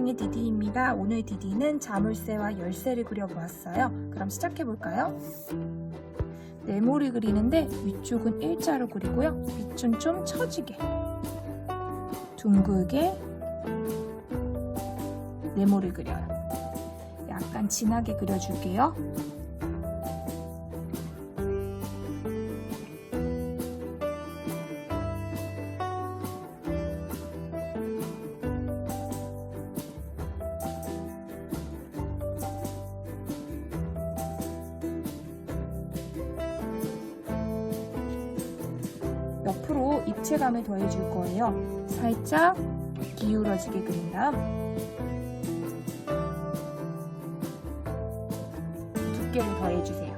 반갑습니다. 오늘 디디는 자물쇠와 열쇠를 그려보았어요. 그럼 시작해볼까요? 네모를 그리는데 위쪽은 일자로 그리고요. 밑은 좀 처지게 둥글게 네모를 그려요. 약간 진하게 그려줄게요. 입체감을 더해줄 거예요. 살짝 기울어지게 그린 다음 두께를 더해주세요.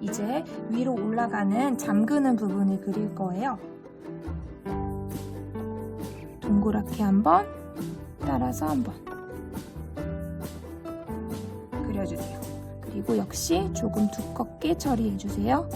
이제 위로 올라가는 잠그는 부분을 그릴 거예요. 동그랗게 한번 따라서 한번 그려주세요. 그리고 역시 조금 두껍게 처리해주세요.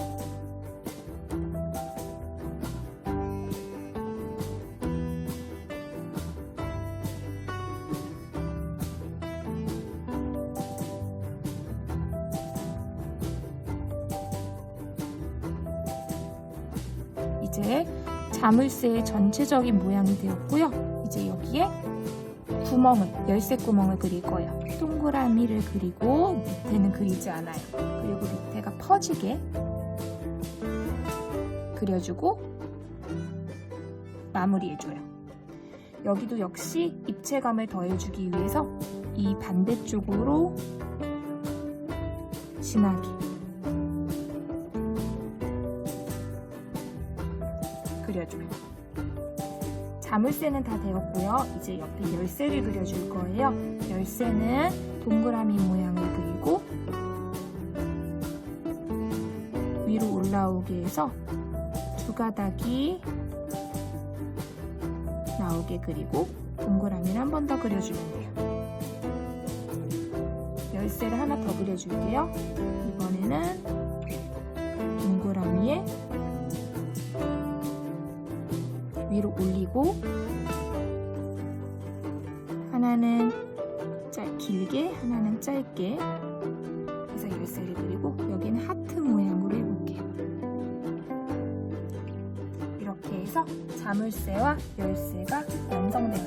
이제 자물쇠의 전체적인 모양이 되었고요. 이제 여기에 구멍을, 열쇠 구멍을 그릴 거예요. 동그라미를 그리고 밑에는 그리지 않아요. 그리고 밑에가 퍼지게 그려주고 마무리해줘요. 여기도 역시 입체감을 더해주기 위해서 이 반대쪽으로 진하게 그려줘요. 자물쇠는 다 되었고요. 이제 옆에 열쇠를 그려줄 거예요. 열쇠는 동그라미 모양을 그리고 위로 올라오게 해서 두 가닥이 나오게 그리고 동그라미를 한 번 더 그려주면 돼요. 열쇠를 하나 더 그려줄게요. 이번에는 동그라미에 위로 올리고 하나는 짧 길게 하나는 짧게 해서 열쇠를 그리고 여기는 하트 모양으로 해볼게요. 이렇게 해서 자물쇠와 열쇠가 완성되었어요.